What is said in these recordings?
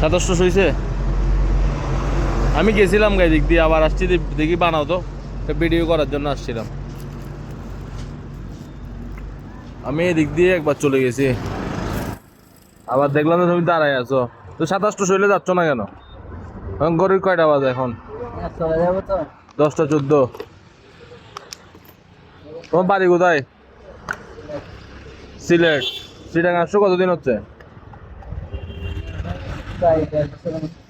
সাতাশশো হয়েছে আমি গেছিলাম গাই দিক দিয়ে, আবার আসছি দেখি বানাও তো। ভিডিও করার জন্য আসছিলাম। আমি এদিক দিয়ে একবার চলে গেছি। আবার দেখলাম তুমি দাঁড়ায় আছো। তো সাতাশটা শৈলে যাচ্ছ না কেন? এখন গরিব কয়টা বাজে এখন? দশটা চোদ্দ। তোমার বাড়ি কোথায়? সিলেট। সিটাং আসছো কতদিন হচ্ছে?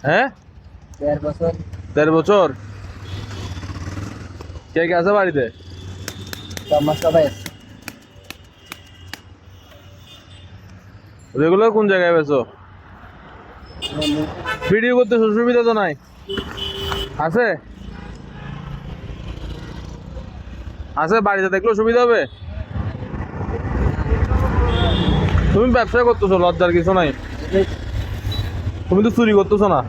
হ্যাঁ? দেড় বছর। কে কে আছে বাড়িতে। রেগুলার কোন জায়গায় বেছো ভিডিও করতে সুবিধা তো নাই। আছে? আছে বাড়িতে দেখলেও সুবিধা হবে? তুমি ব্যবসা করতেছো লজ্জার কিছু নাই। তুমি তো চুরি করতেছো না?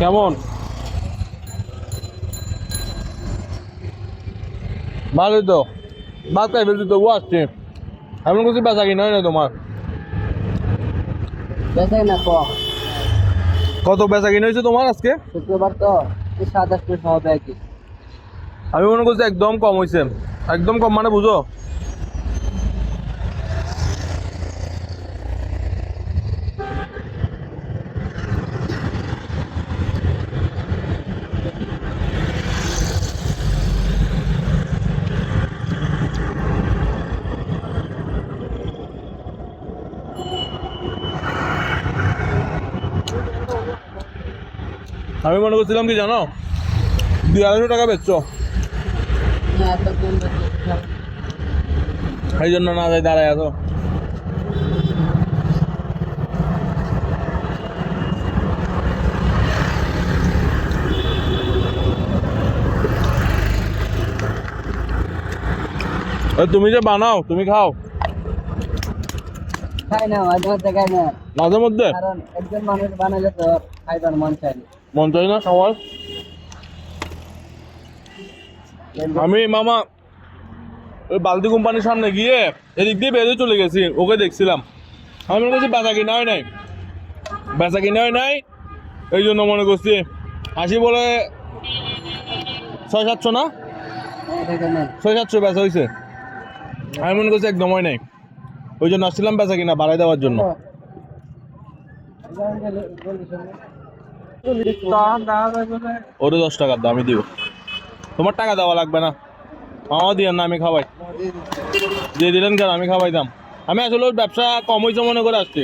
কেমন? ভালোই তো। ভাত খাই ফেলছি তবু আসছে। এমন কিছু বেচা কিনা হয় না তোমার? বেচাই না কত বেচা কিনা হয়েছে তোমার আজকে? শুক্রবার তো। সাতাশ আমি মনে করছি একদম কম হয়েছে একদম কম মানে বুঝো? আমি মনে করছিলাম কি জানো? দুই আড়াইশো টাকা বেচছো। এই জন্য না যাই দাঁড়ায় আছো। তুমি যে বানাও তুমি খাও। খাই না মাঝে মধ্যে খাই না। মাঝে মধ্যে? কারণ একজন মানুষ বানালে তো খাইবার মন চাই না। মন চাই না সবার? আমি মামা ওই বালতি কোম্পানির সামনে গিয়ে এদিক দিয়ে বেরিয়ে চলে গেছি ওকে দেখছিলাম। আমি মনে করছি বেচা কিনা হয় নাই। বেচা কিনা হয় নাই এই জন্য মনে করছি। আসি বলে ছয় সাতশো না? ছয় সাতশো বেচা হয়েছে আমি মনে করছি একদম হয় ওই জন্য আসছিলাম বেচা কিনা বাড়াই দেওয়ার জন্য। ওরে দশ টাকার দামই দিব তোমার টাকা দেওয়া লাগবে না। আমার দিয়ে না, আমি খাওয়াই। দিয়ে দিলেন কেন? আমি খাওয়াইতাম। আমি আসলে ব্যবসা কম হয়েছে মনে করে আসছি।